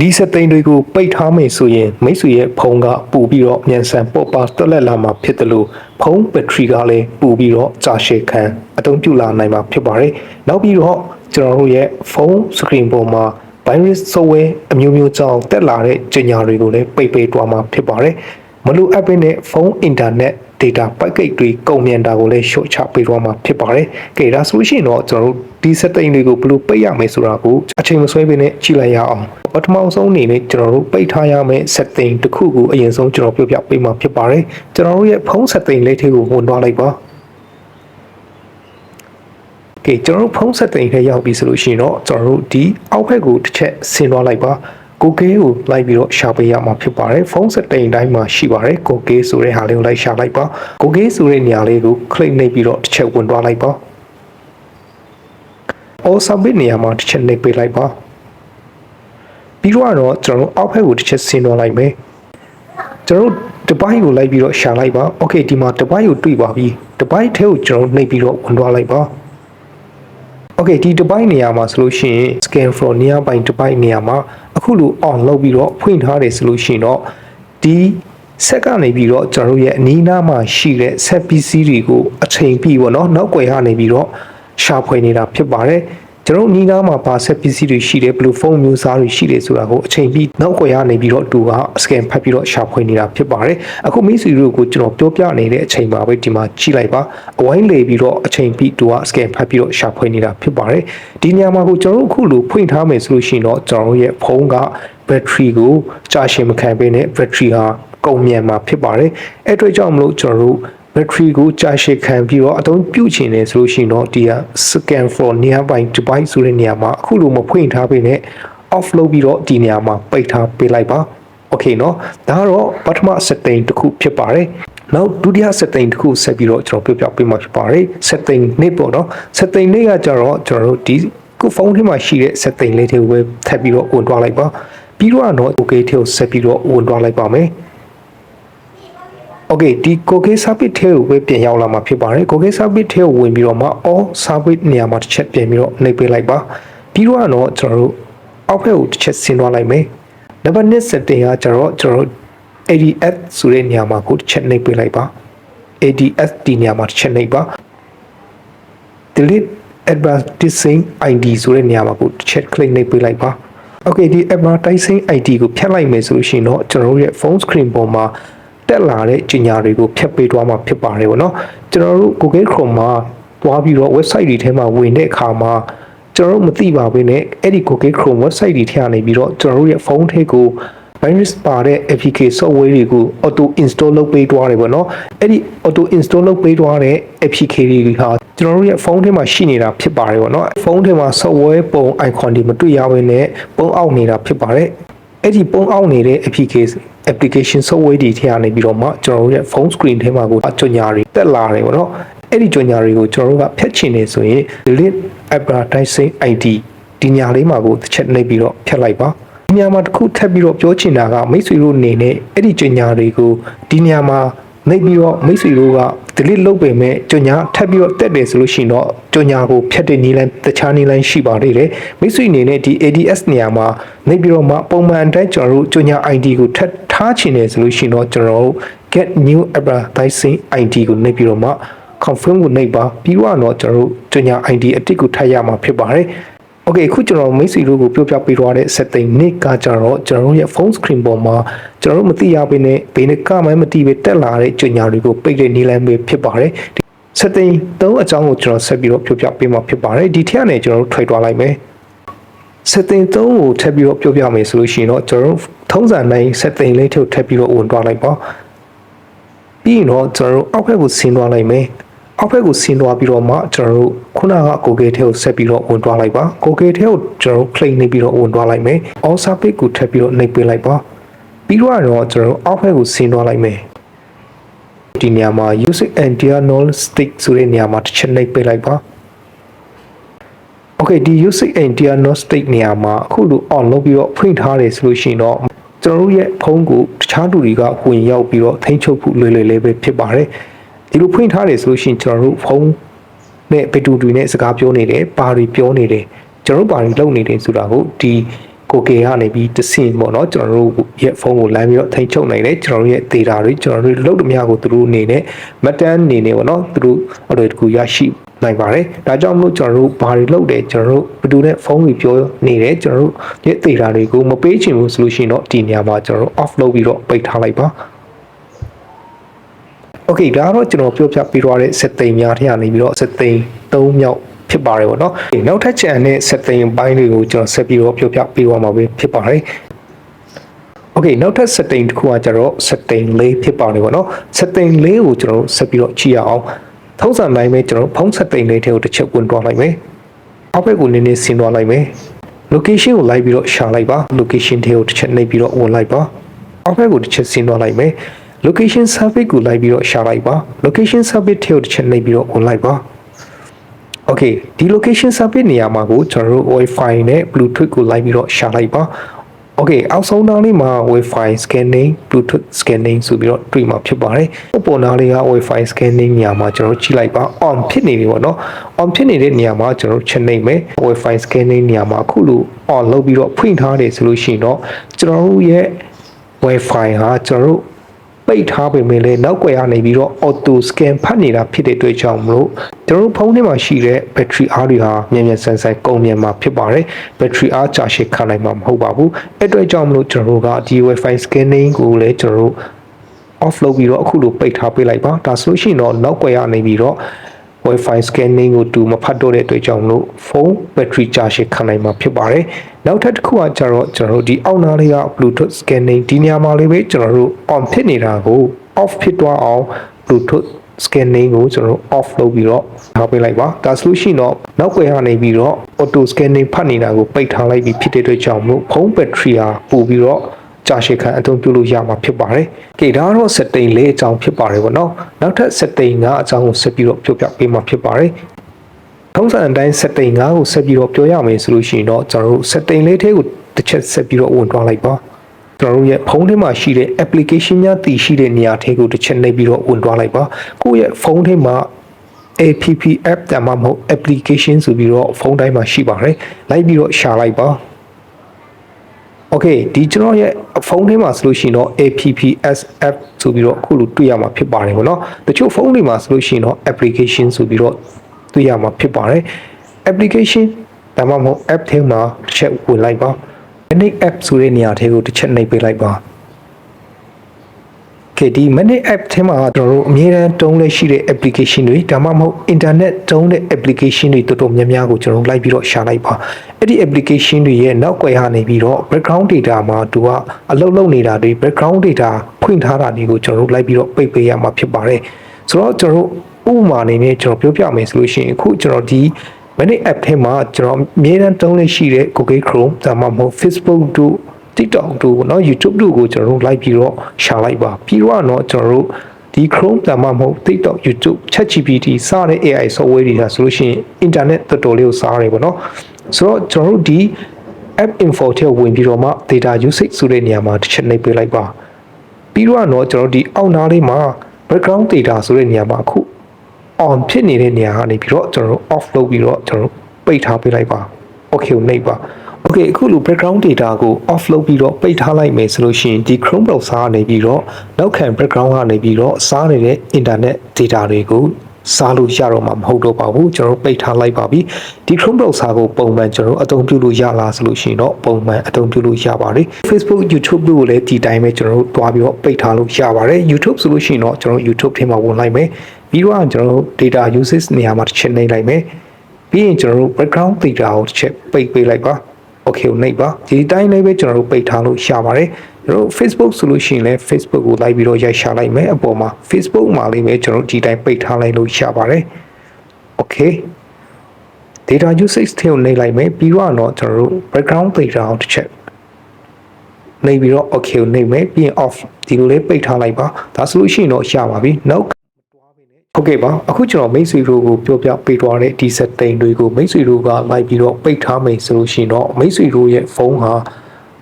ဒီစက်သိန်းတွေကိုပိတ်ထားမယ်ဆိုရင်မိတ်ဆွေရဲ့ဖုန်းကပူပြီးတော့မြန်ဆန်ပေါ့ပါတက်လက်လာမှာဖြစ်တယ်လို့ဖုန်းဘက်ထရီကလည်းပူပြီးတော့ကြာရှည်ခံအသုံးပြုလာနိုင်မှာဖြစ်ပါတယ်။နောက်ပြီးတော့ကျွန်တော်တို့ရဲ့ဖုန်း screen ပေါ်မှာ virus software အမျိုးမျိုးကြောင့်တက်လာတဲ့ကြေညာတွေကိုလည်းပိတ်ပိတ်သွားမှာဖြစ်ပါတယ်။ မလိုအပ်ဘဲနဲ့ဖုန်း internet data packet တွေကုန်မြန်တာကိုလည်း short ချပေးသွားမှာဖြစ်ပါတယ်။ကဲဒါဆိုလို့ရှိရင်တော့ကျွန်တော်တို့ဒီ setting တွေကိုဘယ်လိုပိတ်ရမယ်ဆိုတာကိုအချိန်မဆွဲဘဲနဲ့ကြည့်လိုက်ရအောင်။ပထမဆုံးအနေနဲ့ကျွန်တော်တို့ပိတ်ထားရမယ့် setting တစ်ခုကိုအရင်ဆုံးကျွန်တော်ပြောပြပေးမှာဖြစ်ပါတယ်။ကျွန်တော်တို့ရဲ့ဖုန်း setting လေးထဲကိုဝင်သွားလိုက်ပါ။ကဲကျွန်တော်တို့ဖုန်း setting ထဲရောက်ပြီဆိုလို့ရှိရင်တော့ကျွန်တော်တို့ဒီအောက်ဘက်ကိုတစ်ချက်ဆင်းသွားလိုက်ပါ။ Google ကိုလိုက်ပြီးတော့ရှာပေးရမှာဖြစ်ပါတယ်ဖုန်း setting တိုင်းမှာရှိပါတယ် Google ဆိုတဲ့ဟာလေးကိုလိုက်ရှာလိုက်ပါ Google ဆိုတဲ့နေရာလေးကို click နှိပ်ပြီးတော့တစ်ချက်ဝင်သွားလိုက်ပါ All submit နေရာမှာတစ်ချက်နှိပ်ပေးလိုက်ပါပြီးတော့တော့ကျွန်တော်တို့အောက်ဘက်ကိုတစ်ချက်ဆင်းသွားလိုက်မယ်ကျွန်တော်တို့ဒီဘိုင်းကိုလိုက်ပြီးတော့ရှာလိုက်ပါ Okay ဒီမှာဒီဘိုင်းကိုတွေ့ပါပြီဒီဘိုင်းထဲကိုကျွန်တော်နှိပ်ပြီးတော့ဝင်သွားလိုက်ပါ Okay ဒီ device နေရာမှာဆိုလို့ရှိရင် scan from nearby device နေရာမှာ အခုလို on လုပ်ပြီးတော့ဖွင့်ထားတယ်ဆိုလို့ရှိရင်တော့ဒီဆက်ကနေပြီးတော့ကျွန်တော်တို့ရဲ့အနီးနားမှာရှိတဲ့ set PC တွေကိုအချိန်ပြည့်ပေါ့နော်နောက်ွယ်ကနေပြီးတော့ရှာဖွေနေတာဖြစ်ပါတယ် ကျွန်တော်တို့နီးနားမှာပါ set PC တွေရှိတယ်ဘယ်လိုဖုန်းမျိုးစားတွေရှိတယ်ဆိုတာကိုအချိန်ပြည့်နောက်ွယ်ကနေပြီးတော့သူက scan ဖတ်ပြီးတော့ရှာဖွေနေတာဖြစ်ပါတယ်အခုမိတ်ဆွေတို့ကိုကျွန်တော်ပြောပြနေတဲ့အချိန်မှာပဲဒီမှာကြည့်လိုက်ပါအဝိုင်းလေပြီးတော့အချိန်ပြည့်သူက scan ဖတ်ပြီးတော့ရှာဖွေနေတာဖြစ်ပါတယ်ဒီညမှာကိုကျွန်တော်တို့အခုလိုဖွင့်ထားမယ်ဆိုလို့ရှိရင်တော့ကျွန်တော်တို့ရဲ့ဖုန်းက battery ကိုကြာရှည်မခံပေးနဲ့ battery ဟာကုန်မြန်မှာဖြစ်ပါတယ်အဲ့အတွက်ကြောင့်မလို့ကျွန်တော်တို့ battery ကိုကြာရှည်ခံပြီးတော့အသုံးပြုချင်တယ်ဆိုလို့ရှိရင်တော့ဒီက scan for nearby device ဆိုတဲ့နေရာမှာအခုလိုမဖွင့်ထားပေးနဲ့ off လုပ်ပြီးတော့ဒီနေရာမှာပိတ်ထားပေးလိုက်ပါ okay เนาะဒါကတော့ပထမ setting တစ်ခုဖြစ်ပါတယ်နောက်ဒုတိယ setting တစ်ခုဆက်ပြီးတော့ကျွန်တော်ပြောပြပေးမှာဖြစ်ပါတယ် setting နေ့ပေါ့เนาะ setting နေ့ကကြတော့ကျွန်တော်တို့ဒီခုဖုန်းထဲမှာရှိတဲ့ setting လေးတွေကိုပဲထပ်ပြီးတော့ဝင်သွားလိုက်ပါပြီးတော့တော့ okay ထဲကိုဆက်ပြီးတော့ဝင်သွားလိုက်ပါမယ် Okay ဒီ Google Service ထဲကိုပဲပြန်ရောက်လာမှာဖြစ်ပါတယ် Google Service ထဲကိုဝင်ပြီးတော့မှ all service နေရာမှာတစ်ချက်ပြန်ပြီးတော့နှိပ်ပေးလိုက်ပါပြီးတော့တော့ကျွန်တော်တို့အောက်ဘက်ကိုတစ်ချက်ဆင်းသွားလိုက်မယ်နံပါတ်1 setting ကကျတော့ကျွန်တော်တို့ ADS ဆိုတဲ့နေရာမှာကိုတစ်ချက်နှိပ်ပေးလိုက်ပါ ADS ဒီနေရာမှာတစ်ချက်နှိပ်ပါ delete advertising ID ဆိုတဲ့နေရာမှာကိုတစ်ချက် click နှိပ်ပေးလိုက်ပါ Okay ဒီ advertising ID ကိုဖြတ်လိုက်မယ်ဆိုလို့ရှိရင်တော့ကျွန်တော်တို့ရဲ့ phone screen ပေါ်မှာ တက်လာတဲ့ကြေညာတွေကိုဖြတ်ပေးသွားမှာဖြစ်ပါတယ်ဗောနော်ကျွန်တော်တို့ Google Chrome မှာသွားပြီးတော့ website တွေထဲမှာဝင်တဲ့အခါမှာကျွန်တော်တို့မသိပါဘဲနဲ့အဲ့ဒီ Google Chrome website တွေထဲကနေပြီးတော့ကျွန်တော်တို့ရဲ့ဖုန်းထဲကို virus ပါတဲ့ APK software တွေကို auto install လုပ်ပေးသွားတယ်ဗောနော်အဲ့ဒီ auto install လုပ်ပေးသွားတဲ့ APK တွေဟာကျွန်တော်တို့ရဲ့ဖုန်းထဲမှာရှိနေတာဖြစ်ပါတယ်ဗောနော်ဖုန်းထဲမှာ software ပုံ icon တွေမတွေ့ရဘဲနဲ့ပုံအောက်နေတာဖြစ်ပါတယ် အဲ့ဒီပုံအောက်နေတဲ့ APK application software တွေထဲကနေပြီးတော့မှကျွန်တော်တို့ရဲ့ phone screen ထဲမှာကိုအကြညာတွေတက်လာတယ်ဗောနော်အဲ့ဒီကြညာတွေကိုကျွန်တော်တို့ကဖျက်ချင်နေဆိုရင် delete advertising ID ဒီညာလေးမှာကိုတစ်ချက်နှိပ်ပြီးတော့ဖျက်လိုက်ပါဒီညမှာတစ်ခုထပ်ပြီးတော့ပြောချင်တာကမိတ်ဆွေတို့အနေနဲ့အဲ့ဒီကြညာတွေကိုဒီညမှာ နှိပ်ပြီးတော့မိတ်ဆွေတို့က delete လုပ်ပေမဲ့ကြညာထပ်ပြီးတော့တက်တယ်ဆိုလို့ရှိရင်တော့ကြညာကိုဖျက်တဲ့နည်းလမ်းတခြားနည်းလမ်းရှိပါသေးတယ်မိတ်ဆွေအနေနဲ့ဒီ ADS နေရာမှာနှိပ်ပြီးတော့မှပုံမှန်အတိုင်းကျွန်တော်တို့ကြညာ ID ကိုထပ်ထားချင်တယ်ဆိုလို့ရှိရင်တော့ကျွန်တော်တို့ get new advertising ID ကိုနှိပ်ပြီးတော့မှ confirm ကိုနှိပ်ပါပြီးတော့ကျွန်တော်တို့ကြညာ ID အတစ်ကိုထပ်ရမှာဖြစ်ပါတယ် Okay အခုကျွန်တော်မိတ်ဆွေတို့ကိုပြောပြပေးသွားတဲ့ setting နေ့ကကြတော့ကျွန်တော်တို့ရဲ့ phone screen ပေါ်မှာကျွန်တော်တို့မသိရဘဲနဲ့ဘယ်နှကမှမသိပဲတက်လာတဲ့ကြညာတွေကိုပိတ်တဲ့နည်းလမ်းပဲဖြစ်ပါတယ် setting သုံးအကြောင်းကိုကျွန်တော်ဆက်ပြီးတော့ပြောပြပေးမှာဖြစ်ပါတယ်ဒီထက်ကနေကျွန်တော်တို့ထွေသွားလိုက်မယ် setting 3ကိုထပ်ပြီးတော့ပြောပြမယ်ဆိုလို့ရှိရင်တော့ကျွန်တော်တို့ထုံးစံတိုင်း setting လေးထုတ်ထပ်ပြီးတော့ဝင်သွားလိုက်ပါပြီးရင်တော့ကျွန်တော်တို့အောက်ဘက်ကိုဆင်းသွားလိုက်မယ် အောက်ဘက်ကိုဆင်းသွားပြီးတော့မှကျွန်တော်တို့ခုနက Google ထဲကိုဆက်ပြီးတော့ဝင်သွားလိုက်ပါ Google ထဲကိုကျွန်တော်တို့ claim နေပြီးတော့ဝင်သွားလိုက်မယ် all service ကိုထပ်ပြီးတော့နှိပ်ပေးလိုက်ပါပြီးတော့ကျွန်တော်တို့အောက်ဘက်ကိုဆင်းသွားလိုက်မယ်ဒီနေရာမှာ using and diagnostic ဆိုတဲ့နေရာမှာတစ်ချက်နှိပ်ပေးလိုက်ပါ Okay ဒီ usage and diagnostic နေရာမှာအခုလို on လုပ်ပြီးတော့ဖွင့်ထားတယ်ဆိုလို့ရှိရင်တော့ကျွန်တော်တို့ရဲ့ဖုန်းကိုတခြားသူတွေကဝင်ရောက်ပြီးတော့ထိန်းချုပ်ဖို့လွယ်လွယ်လေးပဲဖြစ်ပါတယ် ဒီလိုဖွင့်ထားတယ်ဆိုလို့ရှိရင်ကျွန်တော်တို့ဖုန်းနဲ့ဘယ်သူတွေနဲ့စကားပြောနေတယ်ပါရီပြောနေတယ်ကျွန်တော်တို့ပါရီလုပ်နေတယ်ဆိုတာကိုဒီကိုကေကနေပြီးတဆင့်ပေါ့နော်ကျွန်တော်တို့ရဲ့ဖုန်းကိုလမ်းပြီးတော့ထိန်ချုပ်နိုင်တယ်ကျွန်တော်တို့ရဲ့ data တွေကျွန်တော်တို့လုပ်သမျှကိုသူတို့အနေနဲ့မတန်းအနေနဲ့ပေါ့နော်သူတို့အလွယ်တကူရရှိနိုင်ပါတယ်ဒါကြောင့်မလို့ကျွန်တော်တို့ဘာတွေလုပ်တယ်ကျွန်တော်တို့ဘယ်သူနဲ့ဖုန်းတွေပြောနေတယ်ကျွန်တော်တို့ရဲ့ data တွေကိုမပေးချင်ဘူးဆိုလို့ရှိရင်တော့ဒီနေရာမှာကျွန်တော်တို့ off လုပ်ပြီးတော့ပိတ်ထားလိုက်ပါ โอเคဒါကတော့ကျွန်တော်ပြောပြပေးသွားတဲ့စက်သိမ်းများထရနေပြီးတော့စက်သိမ်း၃မြောက်ဖြစ်ပါတယ်ပေါ့နော်နောက်ထပ်ချန်တဲ့စက်သိမ်းပိုင်းတွေကိုကျွန်တော်ဆက်ပြီးတော့ပြောပြပေးသွားမှာပဲဖြစ်ပါတယ်โอเคနောက်ထပ်စက်သိမ်းတစ်ခုကကျတော့စက်သိမ်း၄ဖြစ်ပါတယ်ပေါ့နော်စက်သိမ်း၄ကိုကျွန်တော်ဆက်ပြီးတော့ကြည့်ရအောင်ထုံးစံတိုင်းပဲကျွန်တော်ဖုန်းစက်သိမ်းလေးတွေကိုတစ်ချက်ဝင်သွားလိုက်မယ်အောက်ဘက်ကိုနည်းနည်းဆင်းသွားလိုက်မယ် location ကိုလိုက်ပြီးတော့ရှာလိုက်ပါ location တွေကိုတစ်ချက်နှိပ်ပြီးတော့ဝင်လိုက်ပါအောက်ဘက်ကိုတစ်ချက်ဆင်းသွားလိုက်မယ် location service ကိုလိုက်ပြီးတော့ရှာလိုက်ပါ location service ထဲကိုတစ်ချက်နှိပ်ပြီးတော့ဝင်လိုက်ပါ okay ဒီ location service နေရာမှာကိုကျွန်တော်တို့ wifi နဲ့ bluetooth ကိုလိုက်ပြီးတော့ရှာလိုက်ပါ okay အောက်ဆုံးနားလေးမှာ wifi scanning bluetooth scanning ဆိုပြီးတော့တွေ့မှာဖြစ်ပါတယ်အပေါ်နားလေးက wifi scanning နေရာမှာကျွန်တော်တို့ကြည့်လိုက်ပါ on ဖြစ်နေပြီပေါ့နော် on ဖြစ်နေတဲ့နေရာမှာကျွန်တော်တို့ချက်နေမယ် wifi scanning နေရာမှာအခုလို on လုပ်ပြီးတော့ဖွင့်ထားတယ်ဆိုလို့ရှိရင်တော့ကျွန်တော်တို့ရဲ့ wifi ဟာကျွန်တော်တို့ ပိတ်ထားပေမဲ့လည်းနောက်ွယ်ရနေပြီးတော့ auto scan ဖတ်နေတာဖြစ်တဲ့အတွက်ကြောင့်မလို့ကျွန်တော်တို့ဖုန်းထဲမှာရှိတဲ့ battery အားတွေဟာမြန်မြန်ဆန်ဆန်ကုန်မြန်မှာဖြစ်ပါတယ် battery အားကြာရှည်ခံနိုင်မှာမဟုတ်ပါဘူးအဲ့အတွက်ကြောင့်မလို့ကျွန်တော်တို့ကဒီ wifi scanning ကိုလည်းကျွန်တော်တို့ off လုပ်ပြီးတော့အခုလိုပိတ်ထားပေးလိုက်ပါဒါဆိုလို့ရှိရင်တော့နောက်ွယ်ရနေပြီးတော့ Wi-Fi scanning ကိုတူမဖတ်တော့တဲ့အတွက်ကြောင့်မလို့ဖုန်း battery ကြာရှည်ခံနိုင်မှာဖြစ်ပါတယ်။နောက်ထပ်တစ်ခုကကျတော့ကျွန်တော်တို့ဒီအောက်နားလေးက Bluetooth scanning ဒီနေရာမှာလေးပဲကျွန်တော်တို့ on ဖြစ်နေတာကို off ဖြစ်သွားအောင် Bluetooth scanning ကိုကျွန်တော်တို့ off လုပ်ပြီးတော့ထားပေးလိုက်ပါဒါဆိုလို့ရှိရင်တော့နောက်ွယ်ကနေပြီးတော့ auto scanning ဖတ်နေတာကိုပိတ်ထားလိုက်ပြီးဖြစ်တဲ့အတွက်ကြောင့်မလို့ဖုန်း battery ဟာပို့ပြီးတော့ ကြာရှည်ခံအသုံးပြုလို့ရမှာဖြစ်ပါတယ်။ကဲဒါကတော့ setting လေးအကြောင်းဖြစ်ပါတယ်ပေါ့နော်။နောက်ထပ် setting ကအကြောင်းကိုဆက်ပြီးတော့ပြောပြပေးမှာဖြစ်ပါတယ်။ထုံးစံအတိုင်း setting 5ကိုဆက်ပြီးတော့ပြောရမယ်ဆိုလို့ရှိရင်တော့ကျွန်တော်တို့ setting လေးထဲကိုတစ်ချက်ဆက်ပြီးတော့ဝင်သွားလိုက်ပါ။ကျွန်တော်တို့ရဲ့ဖုန်းထဲမှာရှိတဲ့ application များတည်ရှိတဲ့နေရာထဲကိုတစ်ချက်နှိပ်ပြီးတော့ဝင်သွားလိုက်ပါ။ကိုယ့်ရဲ့ဖုန်းထဲမှာ app app တမမဟုတ် application ဆိုပြီးတော့ဖုန်းတိုင်းမှာရှိပါတယ်။လိုက်ပြီးတော့ရှာလိုက်ပါ။ Okay ဒီကျွန်တော်ရဲ့ ဖုန်းထဲမှာဆိုလို့ရှိရင်တော့ APPSF ဆိုပြီးတော့အခုလိုတွေ့ရမှာဖြစ်ပါတယ်ပေါ့နော်တချို့ဖုန်းတွေမှာဆိုလို့ရှိရင်တော့ application ဆိုပြီးတော့တွေ့ရမှာဖြစ်ပါတယ် application ဒါမှမဟုတ် app ထဲမှာတစ်ချက်ဝင်လိုက်ပါ Manage app ဆိုတဲ့နေရာထဲကိုတစ်ချက်နှိပ်ပေးလိုက်ပါ ကဲဒီ Manage app ထဲမှာကျွန်တော်တို့အမြဲတမ်းတုံးလက်ရှိတဲ့ application တွေဒါမှမဟုတ် internet တုံးတဲ့ application တွေတော်တော်များများကိုကျွန်တော်တို့လိုက်ပြီးတော့ရှာလိုက်ပါအဲ့ဒီ application တွေရဲ့နောက်ွယ်ဟာနေပြီးတော့ background data မှာသူကအလုပ်လုပ်နေတာတွေ background data ဖွင့်ထားတာတွေကိုကျွန်တော်တို့လိုက်ပြီးတော့ပိတ်ပေးရမှာဖြစ်ပါတယ်ဆိုတော့ကျွန်တော်တို့ဥပမာအနေနဲ့ကျွန်တော်ပြောပြမယ်ဆိုလို့ရှိရင်အခုကျွန်တော်ဒီ Manage app ထဲမှာကျွန်တော်အမြဲတမ်းတုံးလက်ရှိတဲ့ Google Chrome ဒါမှမဟုတ် Facebook တို့ TikTok တို့เนาะ YouTube တို့ကိုကျွန်တော်တို့လိုက်ပြီးတော့ရှာလိုက်ပါပြီးတော့เนาะကျွန်တော်တို့ဒီ Chrome ဒါမှမဟုတ် TikTok YouTube ChatGPT စတဲ့ AI software တွေဟာဆိုလို့ရှိရင် internet တော်တော်လေးကိုစားရတယ်ပေါ့เนาะဆိုတော့ကျွန်တော်တို့ဒီ app info ထဲဝင်ပြီးတော့မှ data usage ဆိုတဲ့နေရာမှာတစ်ချက်နှိပ်ပေးလိုက်ပါပြီးတော့เนาะကျွန်တော်ဒီအောက်နားလေးမှာ background data ဆိုတဲ့နေရာမှာအခု on ဖြစ်နေတဲ့နေရာကနေပြီးတော့ကျွန်တော်တို့ off လုပ်ပြီးတော့ကျွန်တော်တို့ပိတ်ထားပေးလိုက်ပါ okay ကိုနှိပ်ပါ okay အခုလို background data ကို off လုပ်ပြီးတော့ပိတ်ထားလိုက်မယ်ဆိုလို့ရှိရင်ဒီ Chrome browser ကနေပြီးတော့နောက်ခံ background ကနေပြီးတော့စားနေတဲ့ internet data တွေကိုစားလို့ရတော့မှာမဟုတ်တော့ပါဘူးကျွန်တော်တို့ပိတ်ထားလိုက်ပါပြီဒီ Chrome browser ကိုပုံမှန်ကျွန်တော်တို့အသုံးပြုလို့ရလားဆိုလို့ရှိရင်တော့ပုံမှန်အသုံးပြုလို့ရပါတယ် Facebook YouTube တို့ကိုလည်းဒီတိုင်းပဲကျွန်တော်တို့တွားပြီးတော့ပိတ်ထားလို့ရပါတယ် YouTube ဆိုလို့ရှိရင်တော့ကျွန်တော်တို့ YouTube ထဲမှာဝင်လိုက်မယ်ပြီးတော့ကျွန်တော်တို့ data usage နေရာမှာတစ်ချက်နှိပ်လိုက်မယ်ပြီးရင်ကျွန်တော်တို့ background data ကိုတစ်ချက်ပိတ်ပေးလိုက်ပါ okay ကိုနှိပ်ပါဒီတိုင်းလေးပဲကျွန်တော်တို့ပိတ်ထားလို့ရပါတယ်ကျွန်တော်တို့ Facebook ဆိုလို့ရှိရင်လည်း Facebook ကိုလိုက်ပြီးတော့ရိုက်ရှာလိုက်မယ်အပေါ်မှာ Facebook မှာလေးပဲကျွန်တော်တို့ဒီတိုင်းပိတ်ထားလိုက်လို့ရပါတယ် okay data usage ထဲကိုနှိပ်လိုက်မယ်ပြီးတော့တော့ကျွန်တော်တို့ background data ကိုတစ်ချက်နှိပ်ပြီးတော့ okay ကိုနှိပ်မယ်ပြီးရင် off ဒီလိုလေးပိတ်ထားလိုက်ပါဒါဆိုလို့ရှိရင်တော့ရပါပြီနောက် ဟုတ်ကဲ့ပါအခုကျွန်တော်မိတ်ဆွေတို့ကိုပြောပြပေးသွားတဲ့ဒီ setting တွေကိုမိတ်ဆွေတို့ကလိုက်ပြီးတော့ပိတ်ထားမယ်ဆိုလို့ရှိရင်တော့မိတ်ဆွေတို့ရဲ့ဖုန်းဟာ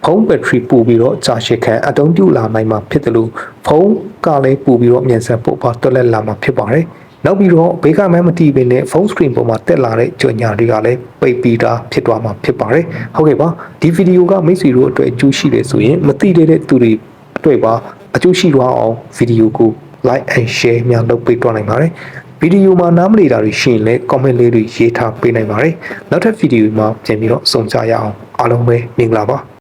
ဖုန်းဘက်ထရီပို့ပြီးတော့ကြာရှည်ခံအသုံးပြုလာနိုင်မှာဖြစ်တယ်လို့ဖုန်းကလည်းပို့ပြီးတော့မြန်ဆန်ပို့ပါတွက်လက်လာမှာဖြစ်ပါတယ်နောက်ပြီးတော့ဘေးကမှန်းမတီးပင်နဲ့ phone screen ပေါ်မှာတက်လာတဲ့ကြော်ညာတွေကလည်းပိတ်ပြီးသားဖြစ်သွားမှာဖြစ်ပါတယ်ဟုတ်ကဲ့ပါဒီဗီဒီယိုကမိတ်ဆွေတို့အတွက်အကျိုးရှိတယ်ဆိုရင်မသိသေးတဲ့သူတွေအတွက်ပါအကျိုးရှိသွားအောင်ဗီဒီယိုကို like and share များလုပ်ပေးသွားနိုင်ပါတယ်ဗီဒီယိုမှာနားမလည်တာတွေရှိရင်လည်း comment လေးတွေရေးထားပေးနိုင်ပါတယ်နောက်ထပ်ဗီဒီယိုမှာပြန်ပြီးတော့စုံကြရအောင်အားလုံးပဲမင်္ဂလာပါ